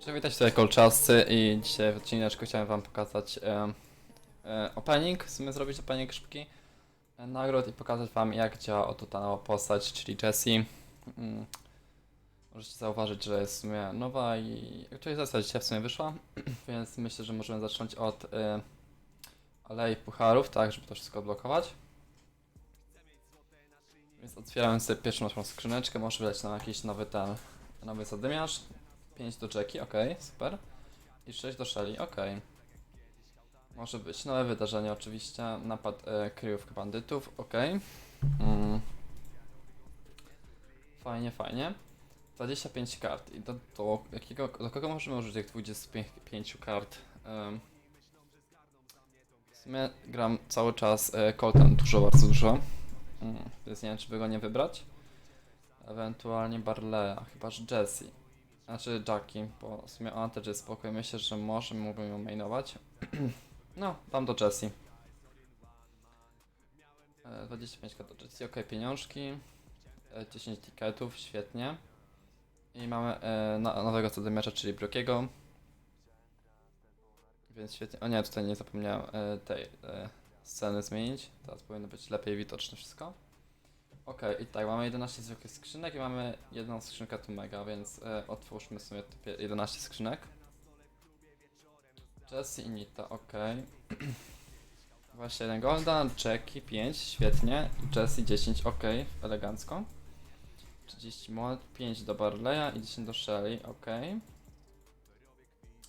Cześć, witajcie tutaj kolczascy i dzisiaj w odcineczku chciałem wam pokazać e, e, opening, w sumie zrobić opening szybki e, nagród i pokazać wam jak działa oto ta nowa postać, czyli Jessie. Mm. Możecie zauważyć, że jest w sumie nowa i aktualizacja dzisiaj w sumie wyszła, więc myślę, że możemy zacząć od e, Alei Pucharów, tak, żeby to wszystko odblokować. Więc otwieramy sobie pierwszą naszą skrzyneczkę, może wydać nam jakiś nowy ten, nowy zadymiarz. 5 do Jackie, ok, super. I 6 do Shelly, ok. Może być nowe wydarzenie oczywiście, napad e, kryjówka bandytów, ok. Mm. Fajnie, fajnie. 25 kart i do, do, jakiego, do kogo możemy użyć tych 25 kart? Em, w sumie gram cały czas e, Coltem dużo, bardzo dużo. Mm, więc nie wiem, czy by go nie wybrać. Ewentualnie Barleya, chyba że Jessie. Znaczy Jackie, bo w sumie ona też jest spoko i myślę, że może mógłbym ją mainować. no, dam do Jessie. E, 25 kart do Jessie, ok, pieniążki. E, 10 tiketów, świetnie. I mamy e, no, nowego cudemiarza, czyli Brokiego. Więc świetnie. O nie, tutaj nie zapomniałem e, tej e, sceny zmienić. Teraz powinno być lepiej widoczne wszystko. Okej, i tak, mamy 11 zwykłych skrzynek i mamy jedną skrzynkę tu mega, więc e, otwórzmy sobie te pie- 11 skrzynek. Jessie i Nita, okej. 21 golda, Jackie 5, świetnie. Jessie 10, okej, elegancko. 30 mod, 5 do Barleya i 10 do Shelly, okej.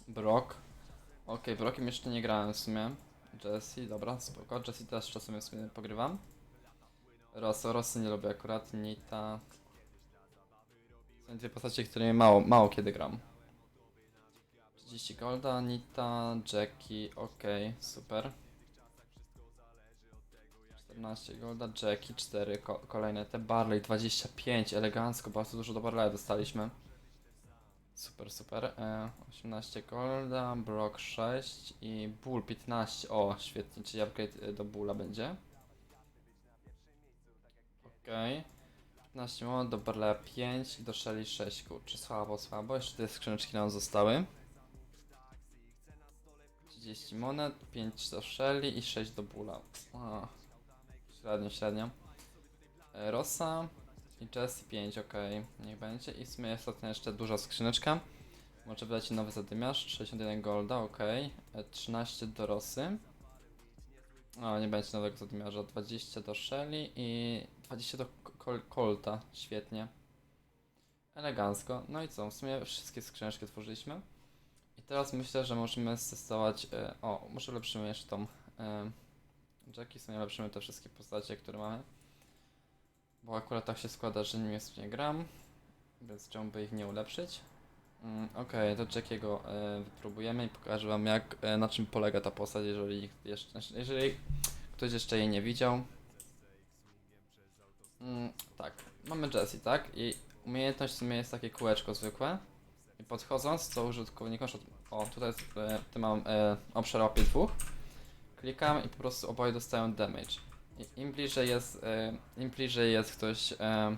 Brock. Okej, Brockiem jeszcze nie grałem w sumie. Jessie, dobra, spoko. Jessie też czasem w sumie pogrywam. Rosso, Rossy nie lubię akurat, Nita. Są dwie postacie, które mało, mało kiedy gram. 30 golda, Nita, Jackie, okej, super. 14 golda, Jackie, 4 ko kolejne te Barley, 25, elegancko, bardzo dużo do Barleya dostaliśmy. Super, super. E, 18 golda, Brock 6 i Bull 15. O, świetnie, czyli upgrade e, do Bulla będzie. Okej. 15 mod, do Barleya 5 i do Shelly 6. Kurczę, słabo, słabo. Jeszcze te skrzyneczki nam zostały. 30 monet, 5 do Shelly i 6 do Bulla. O, średnio, średnio. E, Rosa i Jessie 5, ok, niech będzie. I w sumie ostatnia jeszcze duża skrzyneczka. Może wydać nowy zadymiarz, 61 golda, ok. E, 13 do Rosy. O, nie będzie nowego zadymiarza. 20 do Shelly i 20 do Col Colta. Świetnie. Elegancko. No i co? W sumie wszystkie skrzyneczki otworzyliśmy. I teraz myślę, że możemy testować. E, o, może ulepszymy jeszcze tą e, Jackie. W sumie ulepszymy te wszystkie postacie, które mamy. Bo akurat tak się składa, że nim jest nie gram. Więc chciałbym ich nie ulepszyć. Mm, Okej, to Jackiego e, wypróbujemy i pokażę wam jak, e, na czym polega ta postać, jeżeli jeszcze, znaczy, jeżeli ktoś jeszcze jej nie widział. Mm, tak, mamy Jessie, tak? I umiejętność w sumie jest takie kółeczko zwykłe. I podchodząc, co użytkownik, o tutaj e, mam e, obszar łapie dwóch. Klikam i po prostu oboje dostają damage. I im bliżej jest, e, im bliżej jest ktoś, e,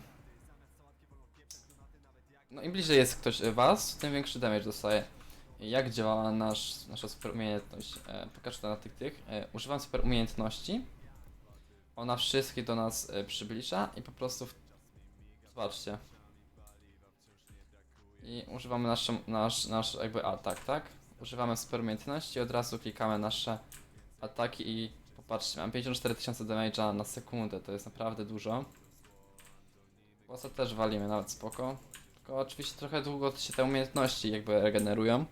no im bliżej jest ktoś was, tym większy damage dostaje. Jak działa nasz, nasza super umiejętność? E, pokażę to na tych tych. E, używam super umiejętności. Ona wszystkich do nas e, przybliża i po prostu, w... zobaczcie. I używamy naszą, nasz, nasz jakby atak, tak? Używamy super umiejętności i od razu klikamy nasze ataki i popatrzcie, mam 54 tysiące damage'a na sekundę, to jest naprawdę dużo. Bossa też walimy nawet spoko. Tylko oczywiście trochę długo się te umiejętności jakby regenerują.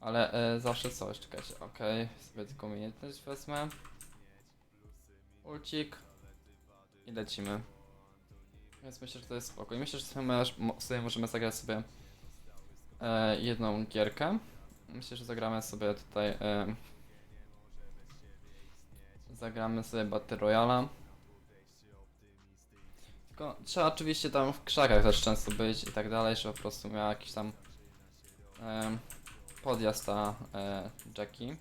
Ale e, zawsze coś, czekajcie, okej, sobie tylko umiejętność wezmę. Ulcik. I lecimy. Więc myślę, że to jest spoko. I myślę, że sobie, sobie możemy zagrać sobie e, jedną gierkę. Myślę, że zagramy sobie tutaj e, Zagramy sobie Battle Royala. Tylko trzeba oczywiście tam w krzakach też często być i tak dalej, żeby po prostu miała jakiś tam em, podjazd ta e, Jackie.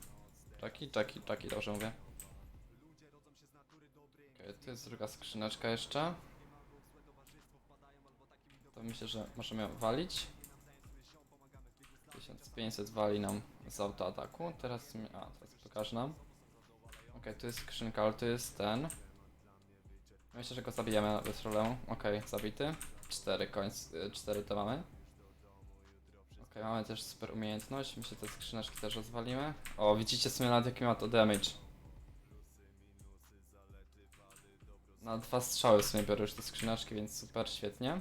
Jackie? Jackie, Jackie, dobrze mówię. Okay, tu jest druga skrzyneczka jeszcze. To myślę, że możemy walić. 1500 wali nam z autoataku. Teraz mi... A, teraz pokażę nam. Okej, tu jest skrzynka, ale tu jest ten. Myślę, że go zabijemy bez problemu. Okej, zabity. 4 końc, 4 to mamy. Okej, mamy też super umiejętność. Myślę, że te skrzyneczki też rozwalimy. O, widzicie w nawet jaki ma to damage. Na dwa strzały w sumie biorę już te skrzyneczki, więc super, świetnie.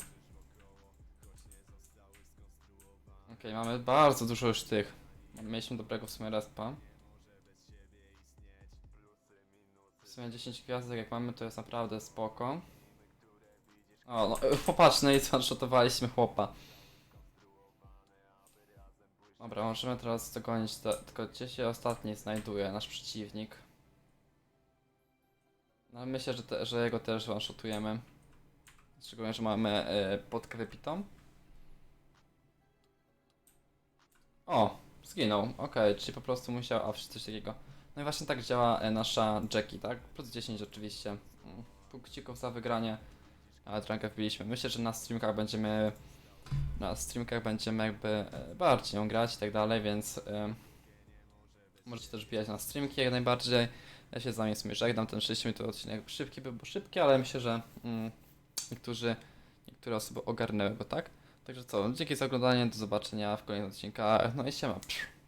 Okej, mamy bardzo dużo już tych. Mieliśmy dobrego w sumie respa. W sumie 10 gwiazdek jak mamy to jest naprawdę spoko. O, no popatrz, no i zwanshotowaliśmy chłopa. Dobra, możemy teraz dogonić, te, tylko gdzie się ostatni znajduje nasz przeciwnik. No myślę, że, te, że jego też one-shotujemy. Szczególnie, że mamy y, pod. O, zginął. Okej, czyli po prostu musiał, a coś takiego. No i właśnie tak działa e, nasza Jackie, tak? Plus 10 oczywiście. Mm, Punkcików za wygranie. Ale rankę wbiliśmy. Myślę, że na streamkach będziemy na streamkach będziemy jakby e, bardziej ją grać i tak dalej, więc e, możecie też wbijać na streamki jak najbardziej. Ja się z wami w sumie żegnam, ten 6 minut odcinek szybki był bo szybki, ale myślę, że mm, niektórzy, niektóre osoby ogarnęły go, tak? Także co, dzięki za oglądanie, do zobaczenia w kolejnych odcinkach, no i siema. Psz.